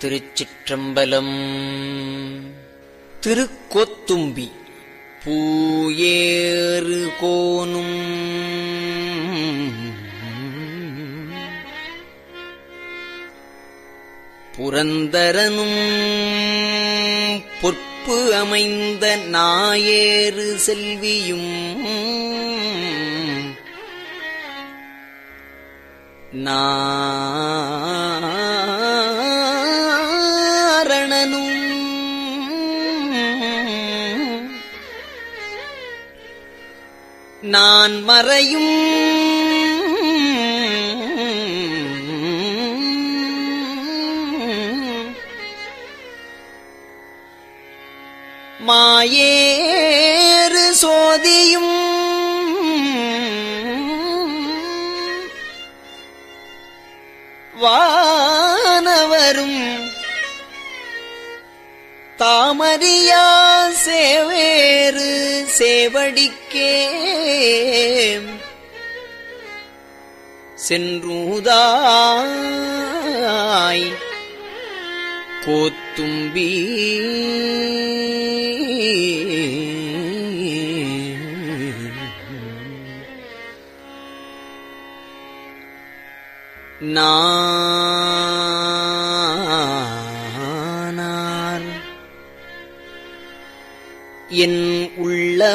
திருச்சிற்றம்பலம். திருக்கோத்தும்பி பூயேறு கோனும் புரந்தரனும் பொற்பு அமைந்த நாயேறு செல்வியும் நாரணனும் நான் மறையும். மாயேறு சோதியும் தாமரியா சேவேறு சேவடிக்கே சென்றூதாய் கோத்தும்பி நான்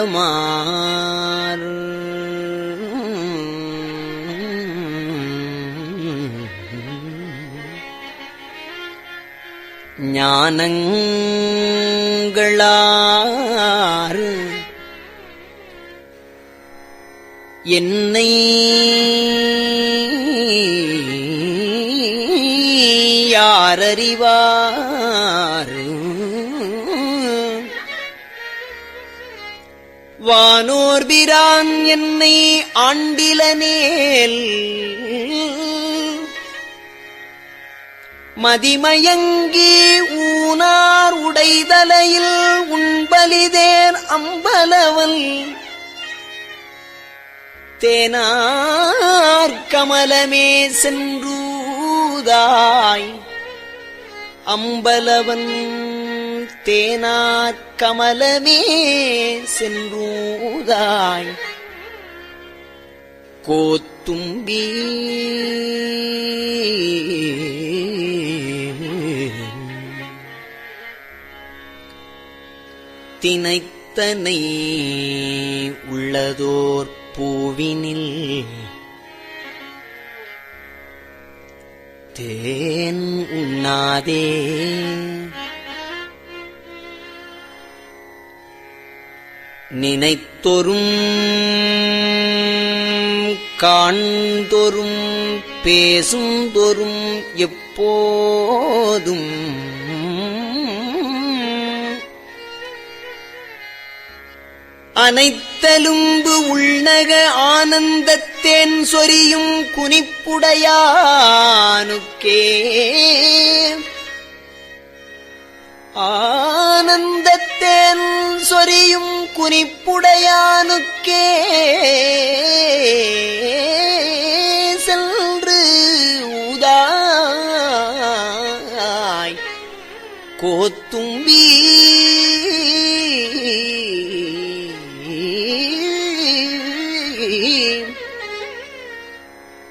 உள்ளமார் ஞானங்களாறு என்னை யாரறிவார்? வானோர்பிரான் என்னை ஆண்டிலனேல் மதிமயங்கி ஊனார் உடைதலையில் உண்பலிதேர் அம்பலவல். தேனார் கமலமே சென்றூதாய். அம்பலவன் தேனார் கமலமே சென்றூதாய். கோத்தும்பி தினைத்தனை உள்ளதோர் பூவினில். தேன் உண்ணாதே. நினைத்தொரும் காண்தொரும் பேசும் தொரும் எப்போதும் அனைத்தலும்பு உள்நக ஆனந்தத்தேன் சொரியும் குனிப்புடையானுக்கே ஆனந்தத்தேன் சொரியும் குறிப்புடையானுக்கே சென்று ஊதாய் கோத்தும்பி.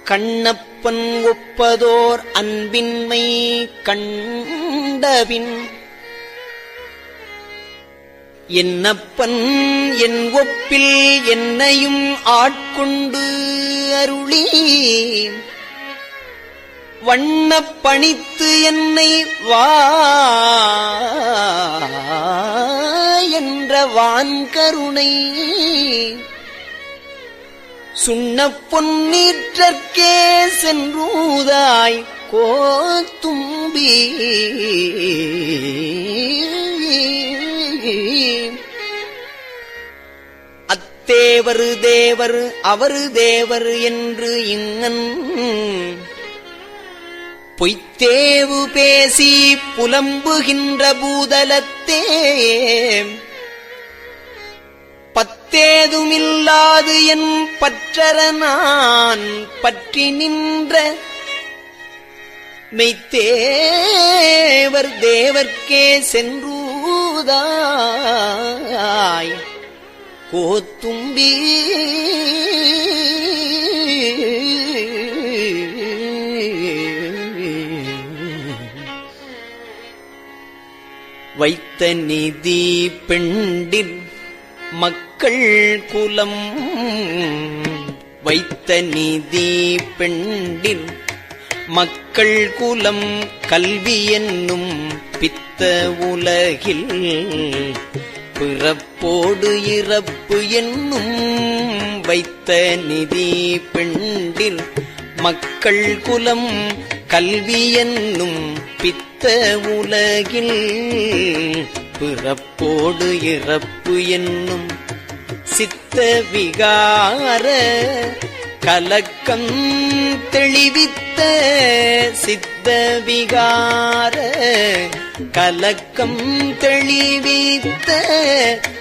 கண்ணப்பன் ஒப்பதோர் அன்பின்மை கண்டபின் என்னப்பன் என் ஒப்பில் என்னையும் ஆட்கொண்டு அருளி வண்ணப் பணித்து என்னை வா என்ற வான்கருணை. சுண்ணப் பொன்னீற்றற்கே சென்றூதாய் கோத்தும்பி தேவர் தேவர் அவரு தேவர் என்று இங்கன் பொய்த்தேவு பேசி புலம்புகின்ற பூதலத்தே. பத்தேதுமில்லாது என் பற்றர நான் பற்றி நின்ற மெய்த்தேவர் தேவர்க்கே சென்றூதாய். கோத்தும்பி. வைத்த நிதி பெண்டில் மக்கள் குலம். வைத்த நிதி பெண்டில் மக்கள் குலம். கல்வி என்னும் பித்த உலகில் பிறப்போடு இறப்பு என்னும் வைத்த நிதி பெண்டில் மக்கள் குலம் கல்வி என்னும் பித்த உலகில் பிறப்போடு இறப்பு என்னும் சித்த விகார கலக்கம் தெளிவித்த சித்த விகார கலக்கம் தெளிவித்த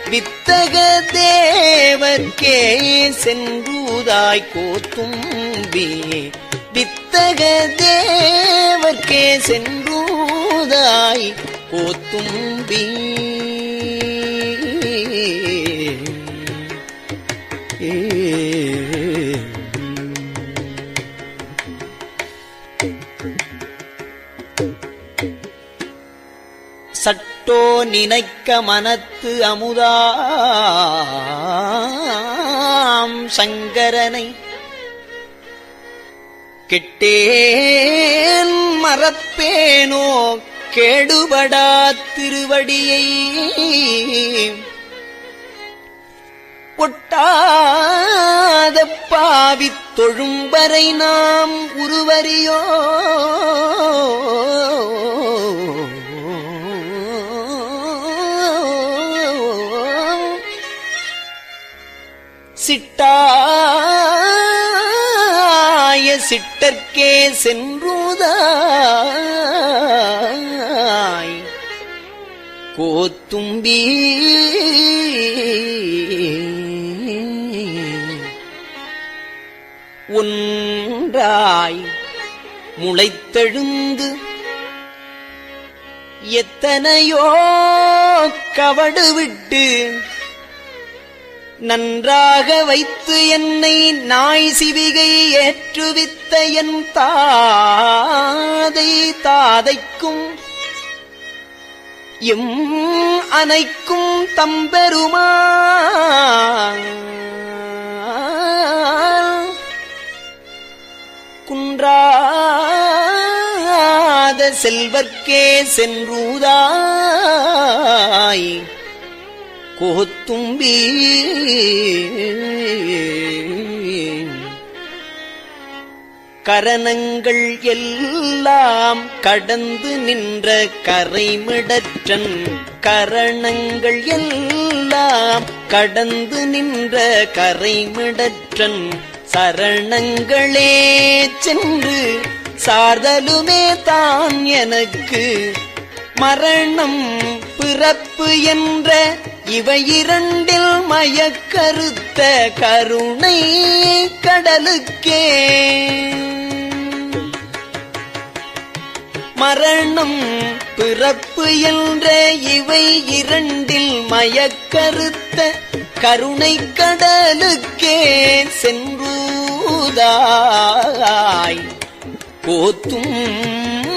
வித்தக தேவர்க்கே சென்றுதாய் கோத்தும்பி வித்தக தேவர்க்கே சென்றுதாய் கோத்தும்பி நினைத்தோ நினைக்க மனத்து அமுதாம் சங்கரனை கிட்டேன் மறப்பேனோ கெடுபடா திருவடியை. ஒட்டாத பாவித் தொழும்பரை நாம் உருவறியோ சிட்டாய சிட்டர்க்கே சென்றுதாய். கோத்தும்பி. ஒன்றாய் முளைத்தெழுந்து எத்தனையோ கவடு விட்டு நன்றாக வைத்து என்னை நாய் சிவிகை ஏற்றுவித்த என் தாதை தாதைக்கும் எம் அனைக்கும் தம்பெருமா? குன்றாத செல்வர்க்கே சென்றுதாய். கோத்தும்பி கரணங்கள் எல்லாம் கடந்து நின்ற கரைமிடற்றன். கரணங்கள் எல்லாம் கடந்து நின்ற கரைமிடற்றன். சரணங்களே சென்று சார்தலுமே தான் எனக்கு. மரணம் பிறப்பு என்ற இவை இரண்டில் மயக்கருத்த கருணை கடலுக்கே. மரணம் பிறப்பு என்ற இவை இரண்டில் மயக்கருத்த கருணை கடலுக்கே. சென்றூதாய் கோத்தும்பி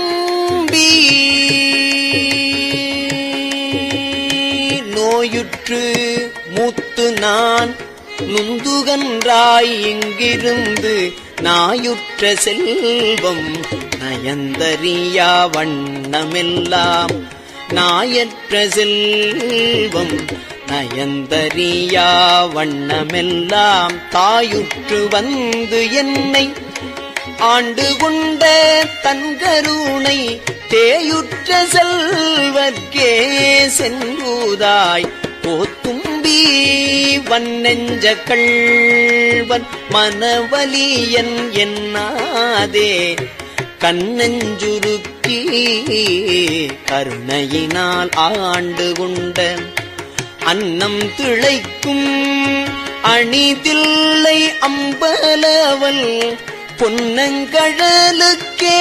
பீ நான் நுந்துகன்றாய் இங்கிருந்து நாயுற்ற செல்வம் நயந்தறியா வண்ணமெல்லாம் நாயற்ற செல்வம் நயந்தறியா வண்ணமெல்லாம் தாயுற்று வந்து என்னை ஆண்டு கொண்ட தன்கருணை தேயுற்ற செல்வர்க்கே சென்றுதாய் போத் கோத்தும்பி வன்னெஞ்ச கள்வன் மனவலியன் என்னாதே. கண்ணெஞ்சுருக்கி கருணையினால் ஆண்டு கொண்ட அன்னம் திளைக்கும் அணிதில்லை அம்பலவல் பொன்னங்கழலுக்கே.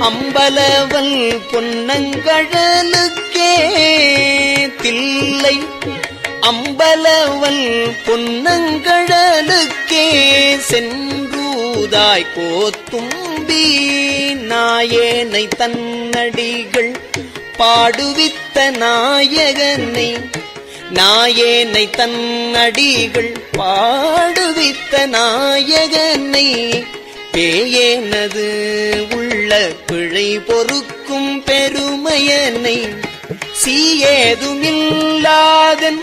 அம்பலவல் பொன்னங்கழலுக்கே. அம்பலவன் பொன்னங்கழலுக்கே சென்றூதாய் கோத்தும்பி நாயேனை தன்னடிகள் பாடுவித்த நாயகனை நாயேனை தன்னடிகள் பாடுவித்த நாயகனை பேயேனது உள்ள பிழை பொறுக்கும் பெருமையனை சீயேதுமில்லாதன்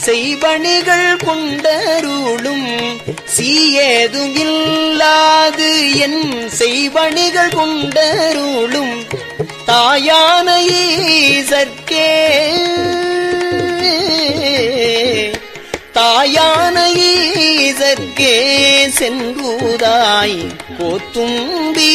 செய்வணிகள் கொண்டருளும் சீயேதுமில்லாது என் செய்வணிகள் கொண்டருளும் தாயான ஈசற்கே. தாயான ஈசற்கே சென்றூதாய் கோத்தும்பி.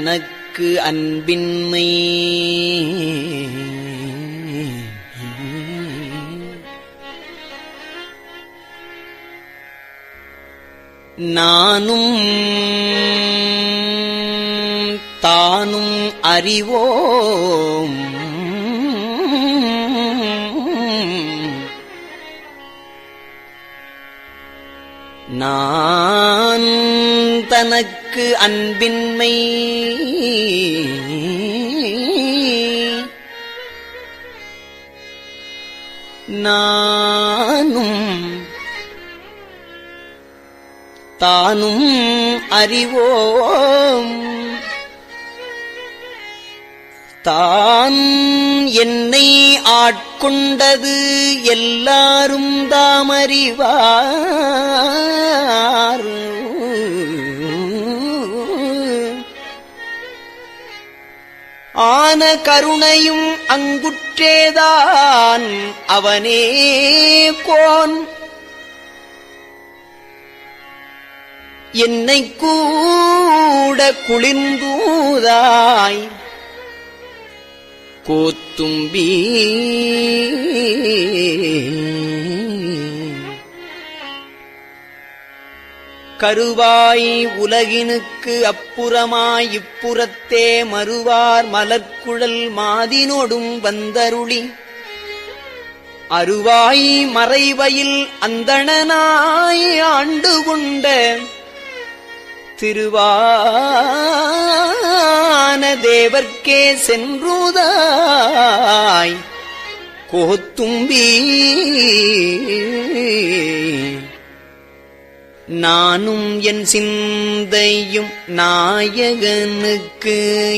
தனக்கு அன்பின்மை. நானும் தானும் அறிவோம். நான் தனக்கு அன்பின்மை. நானும் தானும் அறிவோம். தான் என்னை ஆட்கொண்டது எல்லாரும் தாமறிவார். ஆன கருணையும் அங்குற்றேதான் அவனே கோன். என்னை கூட குளிர்ந்தூதாய். கோத்தும்பீ கருவாய் உலகினுக்கு அப்புறமாய் இப்புறத்தே மறுவார் மலர்க்குழல் மாதினோடும் வந்தருளி. அருவாய் மறைவையில் அந்தணனாய் ஆண்டு கொண்ட திருவான தேவர்க்கே சென்றுதாய். கோத்தும்பீ நானும் என் சிந்தையும் நாயகனுக்கு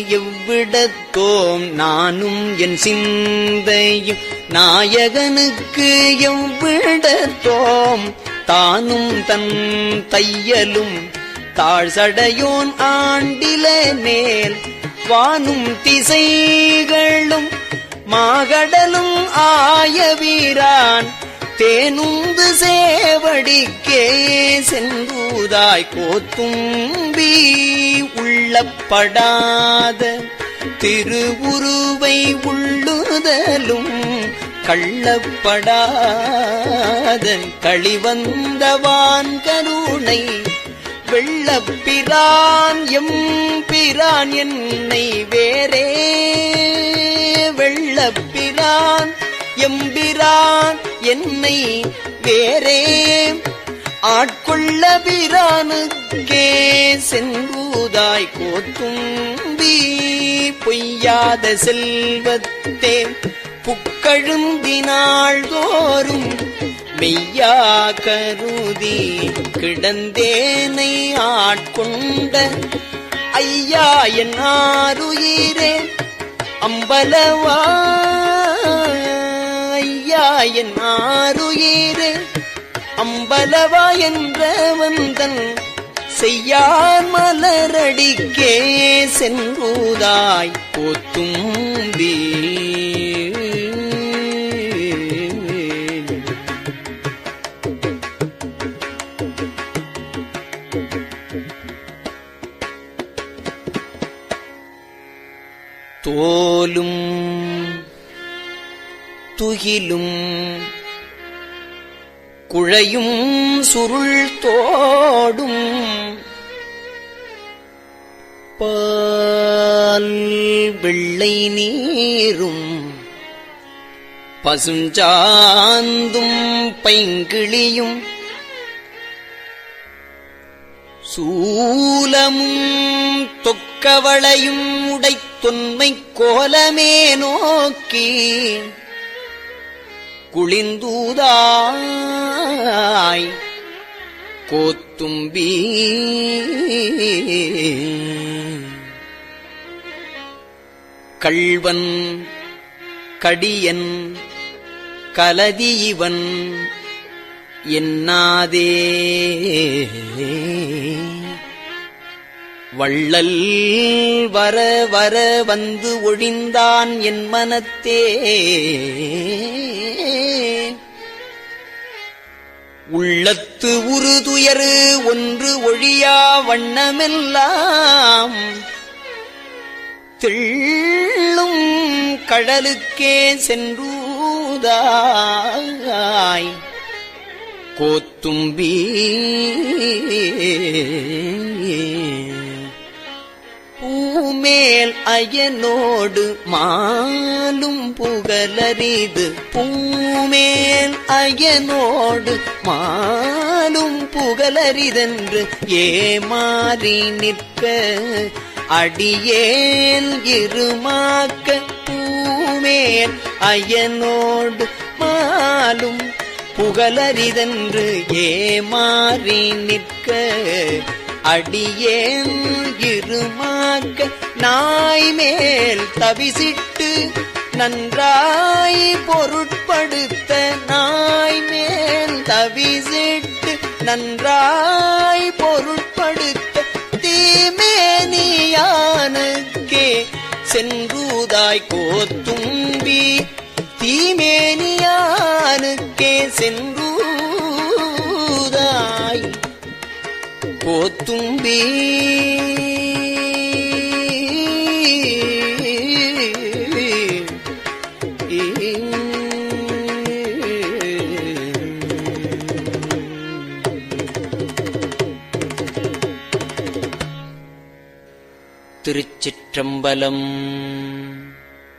எவ்விடத்தோம்? நானும் என் சிந்தையும் நாயகனுக்கு எவ்விடத்தோம்? தானும் தன் தையலும் தாழ்சடையோன் ஆண்டில நேர் வானும் திசைகளும் மாகடலும் ஆய வீரான் தேனுந்து சேவடிக்கே செந்தூதாய் கோத்தும்பி உள்ளப்படாத திருவுருவை உள்ளுதலும் கள்ளப்படாத களிவந்தவான் கருணை வெள்ளப்பிரான் எம் பிரான் என்னை வேறே. வெள்ளப்பிரான் எம்பிரான் என்னை வேறே ஆட்கொள்ள பிரானுக்கே சென்றுதாய் கோத்தும்பி பொய்யாத செல்வத்தே புக்கழுந்தினாள் தோறும் மெய்யா கருதி கிடந்தேனை ஆட்கொண்ட ஐயா என் ஆறுயிரே அம்பலவா அம்பலவாயன் என் ஆருயிரே அம்பலவா என்ற வந்தன் செய்யார் மலரடிக்கே சென்றுதாய் போத்தும்பி குகிலும் குழையும் சுருள் தோடும் பால் வெள்ளை நீரும் பசுஞ்சாந்தும் பைங்கிளியும் சூலமும் தொக்கவளையும் உடைத்தொன்மை கோலமே நோக்கி குளிந்தூதாய் கோத்தும்பி. கள்வன் கடியன் கலதியவன் என்னாதே. வள்ளல் வர வர வந்து ஒழிந்தான் என் மனத்தே. உள்ளத்து உறுதுயரு ஒன்று ஒழியா வண்ணமெல்லாம். தெள்ளும் கடலுக்கே சென்றூதாய். கோத்தும்பீ பூமேல் அயனோடு மாலும் புகழறிது. பூமேல் அயனோடு மாலும் புகழறிதென்று ஏமாறி நிற்க. அடியேல் இருமாக்க பூமேல் அயனோடு மாலும் புகழறிதென்று ஏமாறி நிற்க. அடியேன் இருமாக்க நாய் மேல் தவிசிட்டு நன்றாய் பொருட்படுத்த நாய் மேல் தவிசிட்டு நன்றாய் பொருட்படுத்த தீமேனியானுக்கே சென்றூதாய் கோத்தும்பி தீமேனியானுக்கே சென்று போத்தும்பி. திருச்சிற்றம்பலம்